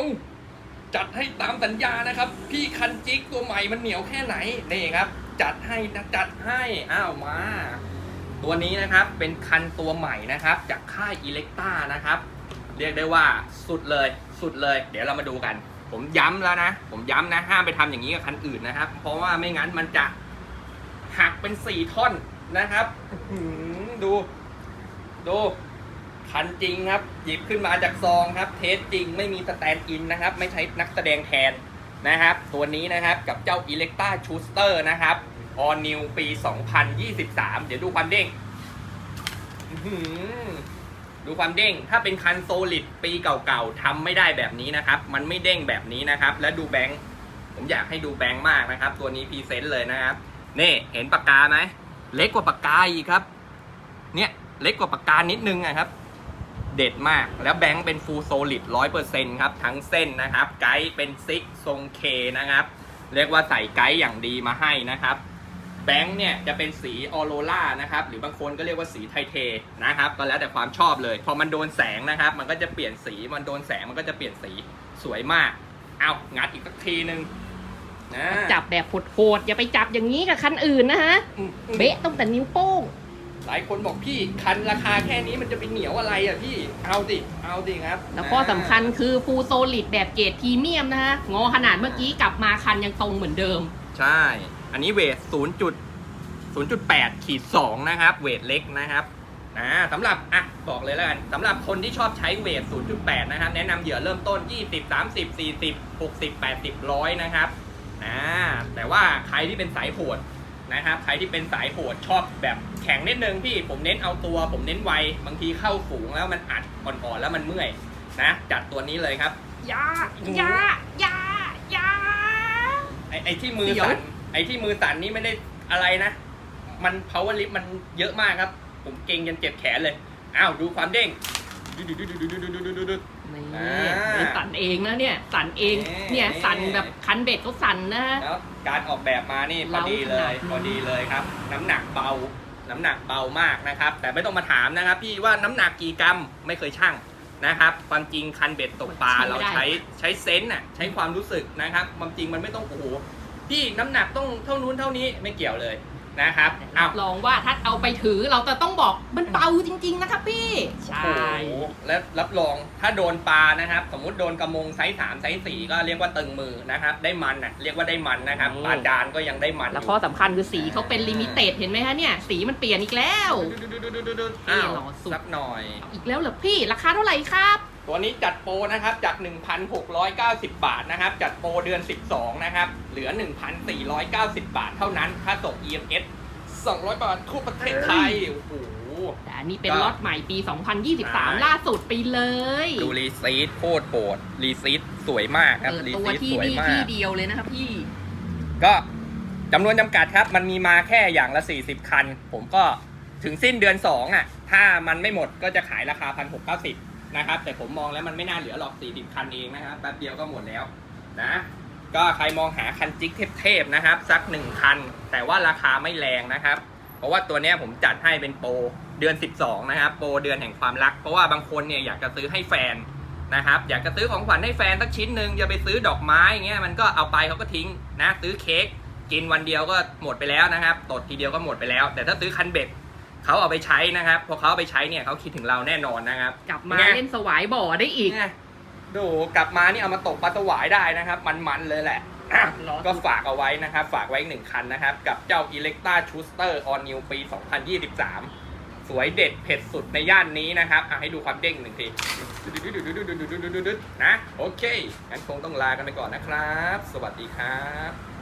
าจัดให้ตามสัญญานะครับ พี่คันจิกตัวใหม่มันเหนียวแค่ไหนนี่ครับ จัดให้นะจัดให้อ้าวมา ตัวนี้นะครับเป็นคันตัวใหม่นะครับ จากค่ายอิเล็กต้านะครับ เรียกได้ว่าสุดเลยสุดเลย เดี๋ยวเรามาดูกัน ผมย้ำแล้วนะ ผมย้ำนะห้ามไปทำอย่างนี้กับคันอื่นนะครับ เพราะว่าไม่งั้นมันจะหักเป็นสี่ท่อนนะครับดู ดู คันจริงครับ หยิบขึ้นมาจากซองครับ เทสจริงไม่มีสแตนด์อินนะครับ ไม่ใช้นักแสดงแทนนะครับ ตัวนี้นะครับกับเจ้า e l e c t r a Schuster นะครับ All New ปี 2023 เดี๋ยวดูความเด้งดูความเด้ง ถ้าเป็นคันโซลิดปีเก่าๆทำไม่ได้แบบนี้นะครับ มันไม่เด้งแบบนี้นะครับ และดูแบงค์ ผมอยากให้ดูแบงค์มากนะครับ ตัวนี้พรีเซนต์เลยนะครับ นี่เห็นปากกาไหม เล็กกว่าปากกาอีกครับ เนี่ยเล็กกว่าปากกานิดนึงอะครับ เด็ดมาก แล้วแบงค์เป็นฟูลโซลิดร้อยเปอร์เซ็นต์ครับ ทั้งเส้นนะครับ ไกด์เป็นซิกทรงเคนะครับ เรียกว่าใส่ไกด์อย่างดีมาให้นะครับ แบงค์เนี่ยจะเป็นสีออโรล่านะครับ หรือบางคนก็เรียกว่าสีไทเทนะครับ ก็แล้วแต่ความชอบเลย พอมันโดนแสงนะครับ มันก็จะเปลี่ยนสี มันโดนแสงมันก็จะเปลี่ยนสีสวยมาก เอางัดอีกสักทีนึงนะจับแบบโหดๆอย่าไปจับอย่างนี้กับคันอื่นนะฮะอืมอืมเบะต้องแต่นิ้วโป้ง หลายคนบอกพี่คันราคาแค่นี้มันจะไปเหนียวอะไรอะพี่เอาดิเอาดิครับแล้วข้อสำคัญคือฟูโซลิดแบบเกรดพรีเมียมนะฮะงอขนาดเมื่อกี้กลับมาคันยังตรงเหมือนเดิม ใช่ อันนี้เวท 0. 0.8ขีด2นะครับ เวทเล็กนะครับอ่าสำหรับอะบอกเลยแล้วกันสำหรับคนที่ชอบใช้เวท 0.8 นะครับ แนะนำเหยื่อเริ่มต้น 20 30 40 60 80 100 นะครับอ่าแต่ว่าใครที่เป็นสายโหด นะครับใครที่เป็นสายโหดชอบแบบแข็งนิดนึงพี่ผมเน้นเอาตัว ผมเน้นไวบางทีเข้าฝูงแล้วมันอัดอ่อนๆแล้วมันเมื่อยนะจัดตัวนี้เลยครับยายายายาไอ้ไอ้ที่มือเดี๋ยวสั่นไอ้ที่มือสั่นนี่ไม่ได้อะไรนะ มัน power lift มันเยอะมากครับ ผมเก่งจนเจ็บแขนเลย อ้าว ดูความเด้ง ดูดูดูดูดูดูดูดูดูดูนี่อ่าไม่สั่นเองนะเนี่ย สั่นเองนี่ เนี่ยสั่นแบบคันเบ็ดเขาสั่นนะฮะ แล้วการออกแบบมานี่พอดีเลย พอดีเลยครับ น้ำหนักเบา น้ำหนักเบามากนะครับ แต่ไม่ต้องมาถามนะครับ พี่ว่าน้ำหนักกี่กรัมไม่เคยชั่งนะครับ ความจริงคันเบ็ดตกปลาเราใช้ใช้เซนส์น่ะใช้ความรู้สึกนะครับ ความจริงมันไม่ต้องโอ้โหพี่น้ำหนักต้องเท่านู้นเท่านี้ไม่เกี่ยวเลย นะครับอ้าวลองว่าถ้าเอาไปถือเราจะต้องบอกมันเบาจริง ๆ นะครับพี่ ใช่ โอ้โหและรับรองถ้าโดนปลานะครับ สมมุติโดนกระมงไซส์สามไซส์สี่ก็เรียกว่าตึงมือนะครับ ได้มันอะเรียกว่าได้มันนะครับอืม ปลาจานก็ยังได้มันแล้วอยู่ข้อสำคัญคือสีเขาเป็นลิมิเต็ดเห็นไหมฮะเนี่ย สีมันเปลี่ยนอีกแล้วอ้าวหล่อสุด สักหน่อย อีกแล้วเหรอพี่ ราคาเท่าไหร่ครับ ตัวนี้จัดโปรนะครับจาก 1,690 บาทนะครับ จัดโปรเดือน 12 นะครับ เหลือ 1,490 บาทเท่านั้นถ้าส่ง EMS 200 บาททั่วประเทศไทยโอ้โห แต่อันนี้เป็นก็ล็อตใหม่ปีใช่2023 ล่าสุดไปเลยดูรีซีดโคตรโหดรีซีดสวยมากครับเปิดรีตัวซีดที่สวยนี่มาที่ก เดียวเลยนะครับพี่ ก็จำนวนจำกัดครับ มันมีมาแค่อย่างละ 40 คัน ผมก็ถึงสิ้นเดือน 2 อะ ถ้ามันไม่หมดก็จะขายราคา 1,690 นะครับ แต่ผมมองแล้วมันไม่น่าเหลือหรอก 40 คันเองนะครับแป๊บเดียวก็หมดแล้วนะ ก็ใครมองหาคันจิกเทพๆนะครับ สัก 1 คัน แต่ว่าราคาไม่แรงนะครับ เพราะว่าตัวเนี้ยผมจัดให้เป็นโปรเดือน 12 นะครับ โปรเดือนแห่งความรัก เพราะว่าบางคนเนี่ยอยากจะซื้อให้แฟนนะครับ อยากจะซื้อของขวัญให้แฟนสักชิ้นหนึ่งจะไปซื้อดอกไม้เงี้ยมันก็เอาไปเขาก็ทิ้งนะ ซื้อเค้กกินวันเดียวก็หมดไปแล้วนะครับ ตดทีเดียวก็หมดไปแล้ว แต่ถ้าซื้อคันเบ็ด เขาเอาไปใช้นะครับ พอเขาเอาไปใช้เนี่ยเขาคิดถึงเราแน่นอนนะครับ กลับมาไงเล่นสวายบ่อได้อีกไงดูกลับมานี่เอามาตกปลาสวายได้นะครับ มันๆเลยแหละอะรอ ก็ฝากเอาไว้นะครับ ฝากไว้อีกหนึ่งคันนะครับ กับเจ้า e l e c t r a Schuster On New ปี 2023 สวยเด็ดเผ็ดสุดในย่านนี้นะครับอะให้ดูความเด้งหนึ่งทีนะโอเคงั้นคงต้องลากันไปก่อนนะครับ สวัสดีครับ